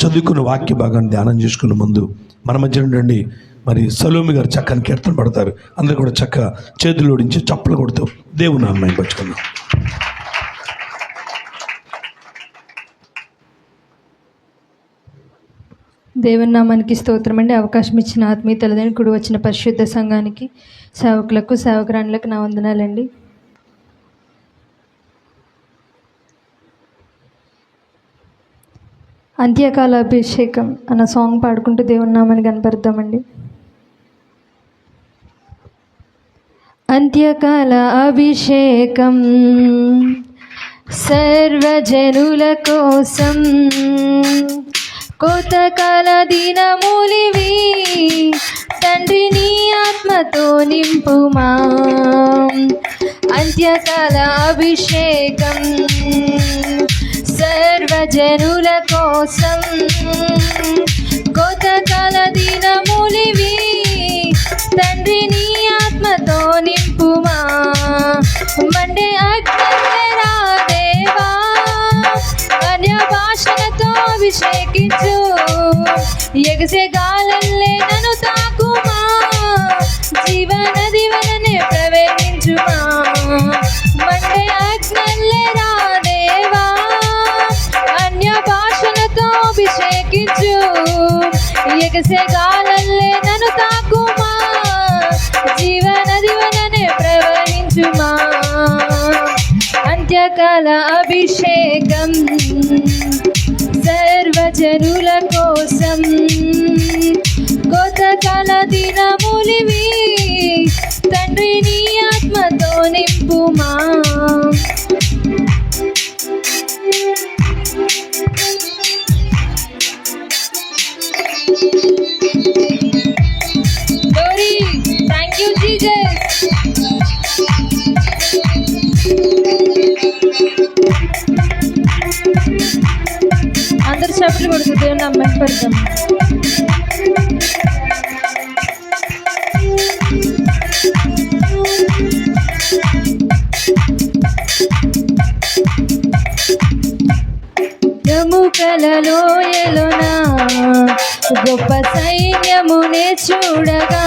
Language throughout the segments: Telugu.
చదువుకున్న వాక్య భాగాన్ని ధ్యానం చేసుకునే ముందు మన మధ్య నుండి మరి సలోమి గారు చక్కని కీర్తన పడతారు. అందరూ కూడా చక్క చేతులు ఓడించి చప్పలు కొడుతూ దేవుని అమ్మాయి పచ్చుకుందాం దేవుని నామానికి స్తోత్రం అండి. అవకాశం ఇచ్చిన ఆత్మీయ తలదని కుడి వచ్చిన పరిశుద్ధ సంఘానికి సేవకులకు సేవకురాణులకు నా వందనాలండి. అంత్యకాల అభిషేకం అన్న సాంగ్ పాడుకుంటూ దేవుని నామాన్ని కనపరుద్దామండి. అంత్యకాల అభిషేకం సర్వజనుల కోసం కోతకాల దినములివి తండ్రి ఆత్మతో నింపుమా. అంత్యకాల అభిషేకం జనుల కోసం కొత్త కోతకాల దినములివి తండ్రి నీ ఆత్మతో నింపుమా. మండే అగ్నిరా దేవా. అన్య భాషలతో అభిషేకించు. ఎగసే గాలను ఎగసే గాలల్లే నన్ను తాకుమా? జీవన దివననే ప్రవహించుమా? అంత్యకాల అభిషేకం సర్వజనుల కోసం కొత్తకాల దినములివి తండ్రి నీ ఆత్మతో నింపుమా? అందరు చప్పట్లు కొడుతూ దేవుని అమ్మాయి పెడతాం ఎముకలలో గొప్ప సైన్యమునే చూడగా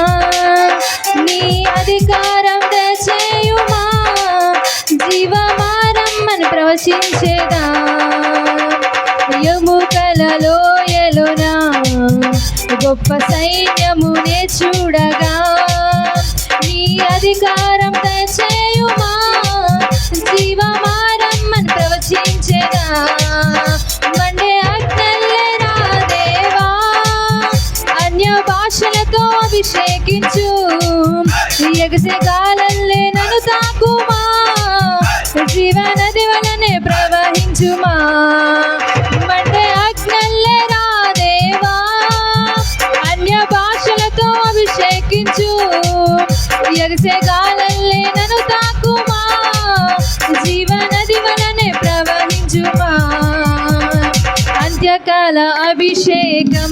నీ అధికారం దయచేయుమా జీవమారమ్మని ప్రవశించేదా ఎముకలలో గొప్ప సైన్యమునే చూడగా. నీ అధికారం దయచేయుమా? జీవమారమ్మని ప్రవచించేదా మండే అగ్నల్లే రా దేవా. అన్య భాషలతో అభిషేకించు. ఎగసే గాలల్లే నన్ను తాకుమా? జీవనది వలనే ప్రవహించుమా? ఎగసే గాలల్లే నన్ను తాకుమా? జీవనది వలనే ప్రవహించుమా? అంత్యకాల అభిషేకం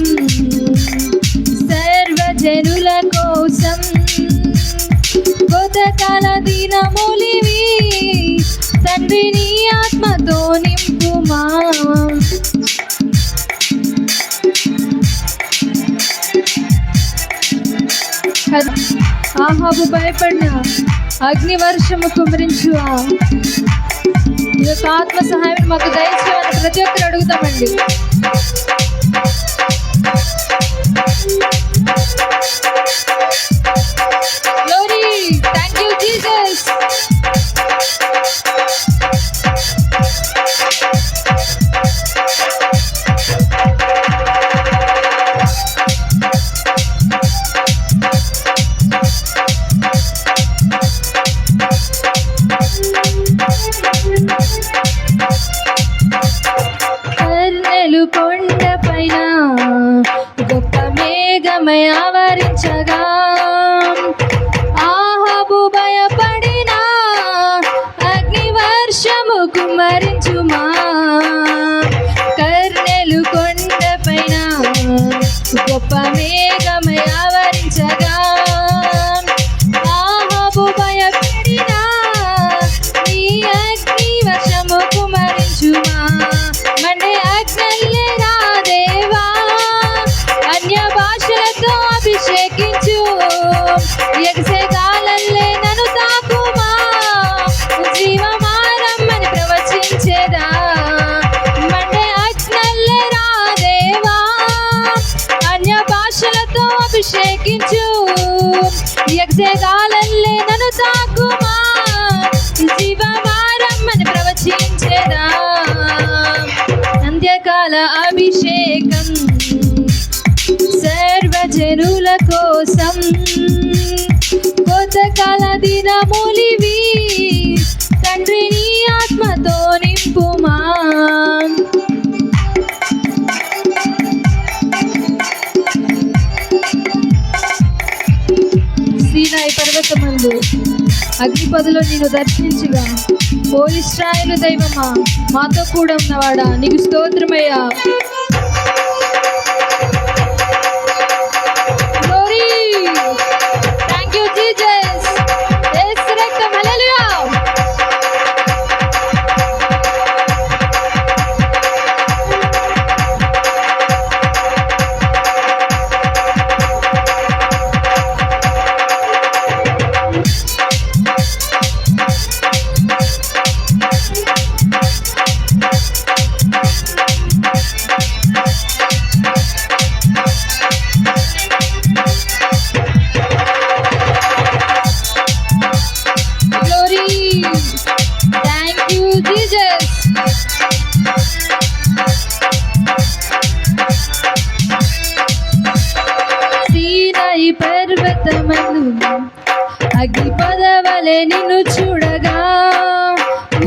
సర్వజనుల కోసం. కోతకాల దినములివి తండ్రి నీ ఆత్మతో నింపుమా? ఆహాబు భయపడిన అగ్ని వర్షము కుమరించు ఈ యొక్క ఆత్మ సహాయం మాకు దయచేయాలని ప్రతి ఒక్కరు అడుగుతామండి Glory! కొండపైన కొండ పైన గొప్ప మేఘమయ ఆవరించగా యక్షగాలల్లే నన్ను తాకుమా? జీవమారమ్మని ప్రవచించేదా? అంత్యకాల అభిషేకం సర్వజనుల కోసం. కోతకాల దినములివి తండ్రిని ఆత్మతో పర్వతమందు అగ్నిపదిలో నేను దర్శించగా. ఓ ఇస్రాయేలు దైవమా మాతో కూడా ఉన్నవాడా? నీకు స్తోత్రమయ్యా. అగ్ని పదవలే నిన్ను చూడగా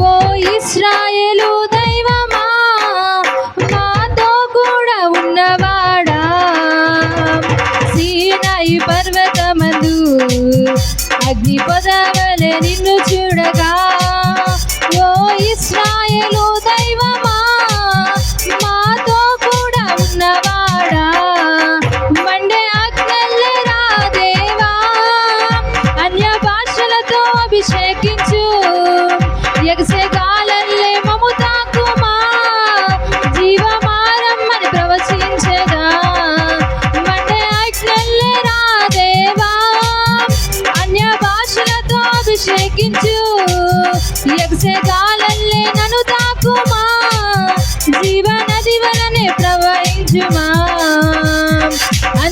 ఓ ఇస్రాయేలు దైవమా మాతో కూడా ఉన్నవాడా? సీనాయి పర్వతమందు అగ్ని పదవలే నిన్ను చూడగా ఓ ఇస్రాయేలు దైవమా ఎక్కించు ఎగసే గాలల్లే మము తాకుమా. జీవమారమ్మని ప్రవచించగా మండే ఆజ్ఞల్లే రాదేవా అన్య భాషలతో అభిషేకించు. ఎగసే గాలల్లే నన్ను తాకుమా. జీవనది వలనే ప్రవహించుమా.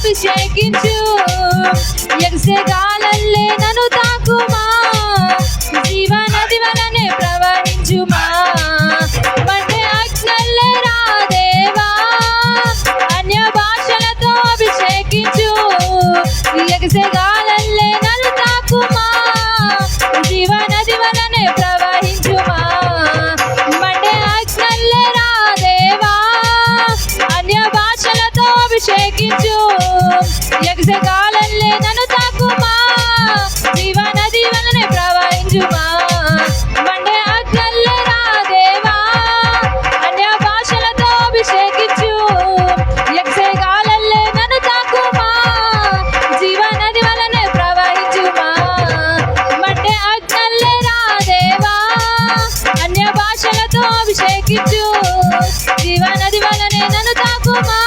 అభిషేకించు. యక్షగాలల్లే నన్ను తాకుమా. జీవనది వలనే ప్రవహించుమా. మండే అగ్నల్లే రాదేవా అన్య భాషలతో అభిషేకించు. యక్షగాలల్లే నన్ను తాకుమా. జీవనది వలనే ప్రవహించుమా. మండే అగ్నల్లే రాదేవా అన్య భాషలతో అభిషేకించు. ఎగసే నన్ను తాకుమా? జీవనది వలనే ప్రవహించుమా? మండే ఆజ్ఞల్లే రా అన్య భాషలతో అభిషేకించు. ఎగసే నన్ను తాకుమా? జీవనది వలనే ప్రవహించుమా? మండే అన్య భాషలతో అభిషేకించు. జీవనది వలనే నన్ను తాకుమా?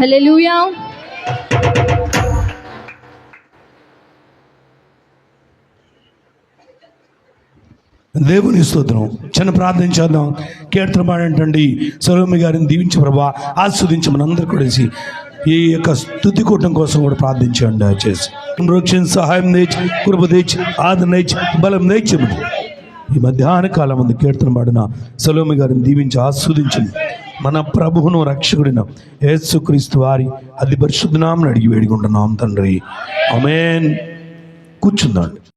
హలెలుయా దేవుని స్తోత్రం. చిన్న ప్రార్థన చేద్దాం. కీర్తన పాడేంటండి. సలోమి గారిని దీవించి ప్రభా. ఆస్వాదించి మనందరూ కలిసి ఈ యొక్క స్థుతి కూటం కోసం కూడా ప్రార్థించండి దయచేసి రక్షణ సహాయం నేర్చి కృప తెచ్చి ఆదరణ నేర్చి బలం నేర్చమని ఈ మధ్యాహ్న కాలం ముందు కీర్తన పాడిన సలోమి గారిని దీవించి ఆస్వాదించండి. మన ప్రభువును రక్షకుడిన యేసుక్రీస్తు వారి అది పరిశుద్ధనామని అడిగి వేడుకుంటున్నాం తండ్రి. అమేన్ కూర్చుందండి.